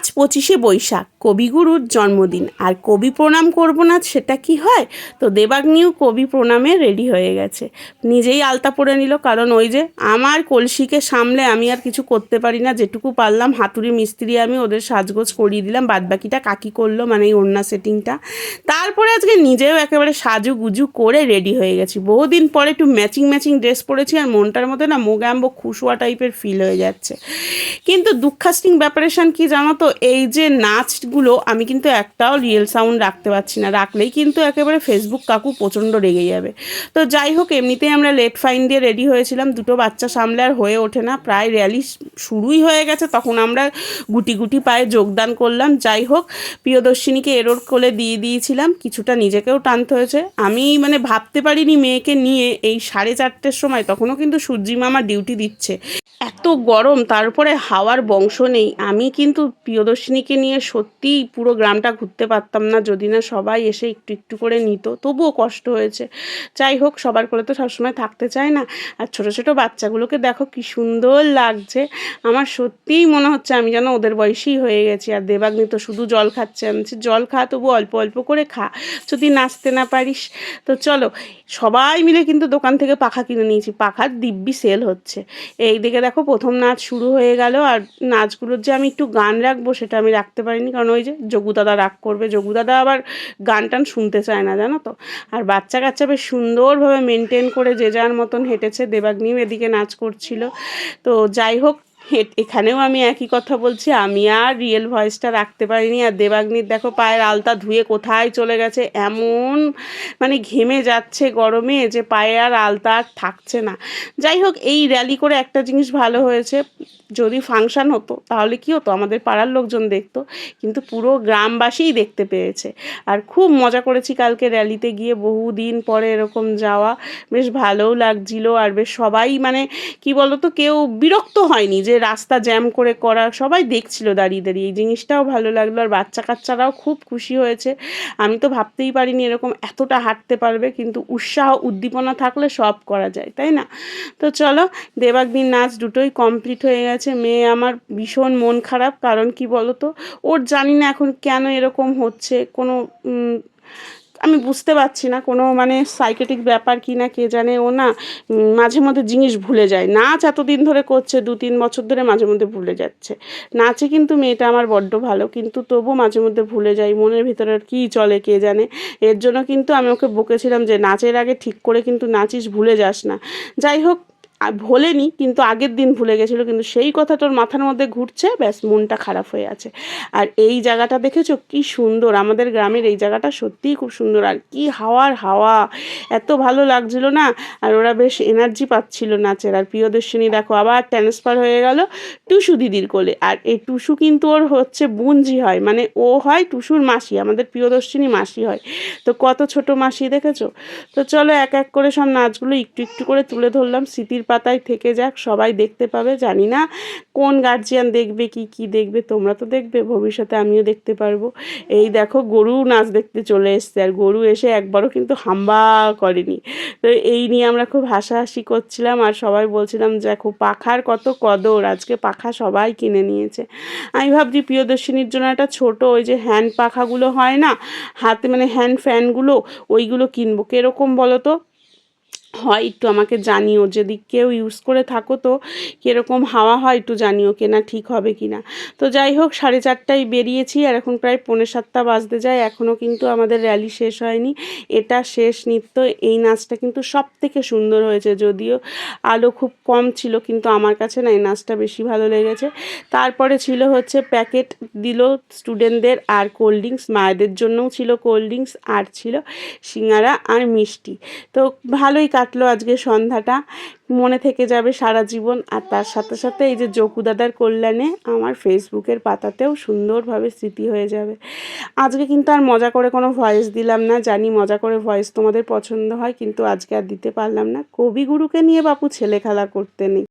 আজ পঁচিশে বৈশাখ। কবিগুরুর জন্মদিন। আর কবি প্রণাম করব না, সেটা কি হয়? তো দেবাগ্নিও কবি প্রণামে রেডি হয়ে গেছে। নিজেই আলতা পরে নিল, কারণ ওই যে আমার কলসিকে সামলে আমি আর কিছু করতে পারি না, যেটুকু পারলাম হাতুড়ি মিস্ত্রি আমি ওদের সাজগোজ করিয়ে দিলাম, বাদবাকিটা কাকি করল মানে এই ওড়না সেটিংটা। তারপরে আজকে নিজেও একেবারে সাজু গুজু করে রেডি হয়ে গেছি। বহুদিন পরে একটু ম্যাচিং ম্যাচিং ড্রেস পরেছি, আর মনটার মধ্যে না মোগাম্বো খুশুয়া টাইপের ফিল হয়ে যাচ্ছে। কিন্তু দুঃখাস্টিং ব্যাপারেশন কি জানো তো? এই যে নাচগুলো, আমি কিন্তু একটাও রিয়েল সাউন্ড রাখতে পারছি না। রাখলেই কিন্তু একেবারে ফেসবুক কাকু প্রচণ্ড রেগে যাবে। তো যাই হোক, এমনিতেই আমরা লেট ফাইন দিয়ে রেডি হয়েছিলাম। দুটো বাচ্চা সামলে আর হয়ে ওঠে না। প্রায় র্যালি শুরুই হয়ে গেছে। তখন আমরা গুটি গুটি পায়ে যোগদান করলাম। যাই হোক, প্রিয়দর্শিনীকে এরোর কোলে দিয়ে দিয়েছিলাম। কিছুটা নিজেকেও টানতে হয়েছে। আমি মানে ভাবতে পারিনি মেয়েকে নিয়ে এই সাড়ে চারটের সময়। তখনও কিন্তু সূর্যি মামা ডিউটি দিচ্ছে। এত গরম, তারপরে হাওয়ার বংশ নেই। আমি কিন্তু প্রিয়দর্শিনীকে নিয়ে সত্যিই পুরো গ্রামটা ঘুরতে পারতাম না, যদি না সবাই এসে একটু একটু করে নিত। তবুও কষ্ট হয়েছে। যাই হোক, সবার করে তো সবসময় থাকতে চায় না। আর ছোটো ছোটো বাচ্চাগুলোকে দেখো কি সুন্দর লাগছে। আমার সত্যিই মনে হচ্ছে আমি যেন ওদের বয়সী হয়ে গেছি। আর দেবাগ্নি তো শুধু জল খাচ্ছে। আমি জল খা তবু অল্প অল্প করে খা। যদি নাচতে না পারিস, তো চলো। সবাই মিলে কিন্তু দোকান থেকে পাখা কিনে নিয়েছি। পাখার দিব্যি সেল হচ্ছে। এই দিকে দেখো প্রথম নাচ শুরু হয়ে গেল। আর নাচগুলোর যে আমি একটু গান রাখব সেটা আমি রাখতে পারিনি। কারণ ওই যে দাদা রাগ করবে। দাদা আবার গান টান শুনতে চায় না, জানো তো? আর বাচ্চা কাচ্চা বেশ সুন্দরভাবে মেনটেন করে যে যার মতন হেঁটেছে, দেবাগ্নিও এদিকে নাচ করছিল। তো যাই হোক এখানেও আমি একই কথা বলছি, আমি আর রিয়েল ভয়েসটা রাখতে পারিনি। আর দেবাগ্নির দেখো পায়ের আলতা ধুয়ে কোথায় চলে গেছে? এমন মানে ঘেমে যাচ্ছে গরমে যে পায়ে আর আলতা আর থাকছে না। যাই হোক, এই র্যালি করে একটা জিনিস ভালো হয়েছে। যদি ফাংশান হতো, তাহলে কি হতো? আমাদের পাড়ার লোকজন দেখতো, কিন্তু পুরো গ্রামবাসীই দেখতে পেয়েছে। আর খুব মজা করেছি কালকে র্যালিতে গিয়ে, বহুদিন পরে এরকম যাওয়া। বেশ ভালোও লাগছিল, আর বেশ সবাই মানে কি বলতো, কেউ বিরক্ত হয়নি যে রাস্তা জ্যাম করে করা, সবাই দেখছিল দাঁড়িয়ে দাঁড়িয়ে। এই জিনিসটাও ভালো লাগল আর বাচ্চা কাচ্চারাও খুব খুশি হয়েছে। আমি তো ভাবতেই পারিনি এরকম এতটা হাঁটতে পারবে, কিন্তু উৎসাহ, উদ্দীপনা থাকলে সব করা যায়, তাই না? তো চলো, দেবাগ্নির নাচ দুটোই কমপ্লিট হয়ে গেছে। মেয়ে আমার ভীষণ মন খারাপ, কারণ কি বলো তো ওর জানি না এখন কেন এরকম হচ্ছে, কোনো আমি বুঝতে পারছি না কোনো মানে সাইকেটিক ব্যাপার কি না, কে জানে, ও না মাঝে মধ্যে জিনিস ভুলে যায়। নাচ এতদিন ধরে করছে, দু তিন বছর ধরে মাঝে মধ্যে ভুলে যাচ্ছে। নাচে কিন্তু মেয়েটা আমার বড্ড ভালো, কিন্তু তবু মাঝে মধ্যে ভুলে যায় মনের ভিতরে কি চলে কে জানে। এর জন্য কিন্তু আমি ওকে বকেছিলাম যে, নাচের আগে ঠিক করে কিন্তু নাচিস, ভুলে যাস না। যাই হোক ভোলেনি, কিন্তু আগের দিন ভুলে গেছিল, কিন্তু সেই কথাটা ওর মাথার মধ্যে ঘুরছে, ব্যাস মনটা খারাপ হয়ে আছে। আর এই জায়গাটা দেখেছ? কি সুন্দর! আমাদের গ্রামের এই জায়গাটা সত্যিই খুব সুন্দর। আর কি হাওয়ার হাওয়া! এত ভালো লাগছিল না? আর ওরা বেশ এনার্জি পাচ্ছিল নাচের। আর প্রিয়দর্শিনী দেখো, আবার ট্রান্সফার হয়ে গেল টুসু দিদির কোলে। আর এই টুসু কিন্তু ওর হচ্ছে বুঞ্জি হয় মানে ও হয় টুসুর মাসি, আমাদের প্রিয়দর্শিনী মাসি হয়। তো কত ছোট মাসি দেখেছ? তো চলো এক এক করে সব নাচগুলো একটু একটু করে তুলে ধরলাম, স্মৃতির পাতায় থেকে যাক, সবাই দেখতে পাবে, জানি না কোন গার্জিয়ান দেখবে, কি কি দেখবে, তোমরা তো দেখবে, ভবিষ্যতে আমিও দেখতে পারব। এই দেখো, গরু নাচ দেখতে চলে এসছে, আর গরু এসে একবারও কিন্তু হাম্বা করেনি। তো এই নিয়ে আমরা খুব হাসাহাসি করছিলাম, আর সবাই বলছিলাম, দেখো, পাখার কত কদর, আজকে পাখা সবাই কিনে নিয়েছে। আমি ভাবছি, প্রিয়দর্শিনীর জন্য একটা ছোট ওই যে হ্যান্ড পাখাগুলো হয় না, হাতে মানে হ্যান্ড ফ্যানগুলো ওইগুলো কিনবো। কীরকম বলো তো? হয়, একটু আমাকে জানিও। যদি কেউ ইউজ করে থাকো তো কীরকম হাওয়া হয় একটু জানিও কেনা ঠিক হবে কি না তো যাই হোক, সাড়ে চারটায় বেরিয়েছি আর এখন প্রায় পৌনে সাতটা বাজতে যায়। এখনও কিন্তু আমাদের র্যালি শেষ হয়নি। এটা শেষ নৃত্য। এই নাচটা কিন্তু সব থেকে সুন্দর হয়েছে। যদিও আলো খুব কম ছিল, কিন্তু আমার কাছে না এই নাচটা বেশি ভালো লেগেছে। তারপরে ছিল হচ্ছে প্যাকেট দিল স্টুডেন্টদের আর কোল্ড ড্রিঙ্কস মায়েদের জন্যও ছিল কোল্ড ড্রিঙ্কস আর ছিল সিঙ্গারা আর মিষ্টি। তো ভালোই কাটলো আজকে সন্ধ্যাটা। মনে থেকে যাবে সারা জীবন। আর তার সাথে সাথে এই যে জকু দাদার কল্যাণে আমার ফেসবুকের পাতাতেও সুন্দরভাবে স্মৃতি হয়ে যাবে। আজকে কিন্তু আর মজা করে কোনো ভয়েস দিলাম না। জানি মজা করে ভয়েস তোমাদের পছন্দ হয়, কিন্তু আজকে আর দিতে পারলাম না। কবিগুরুকে নিয়ে বাপু ছেলে খেলা করতে নেই।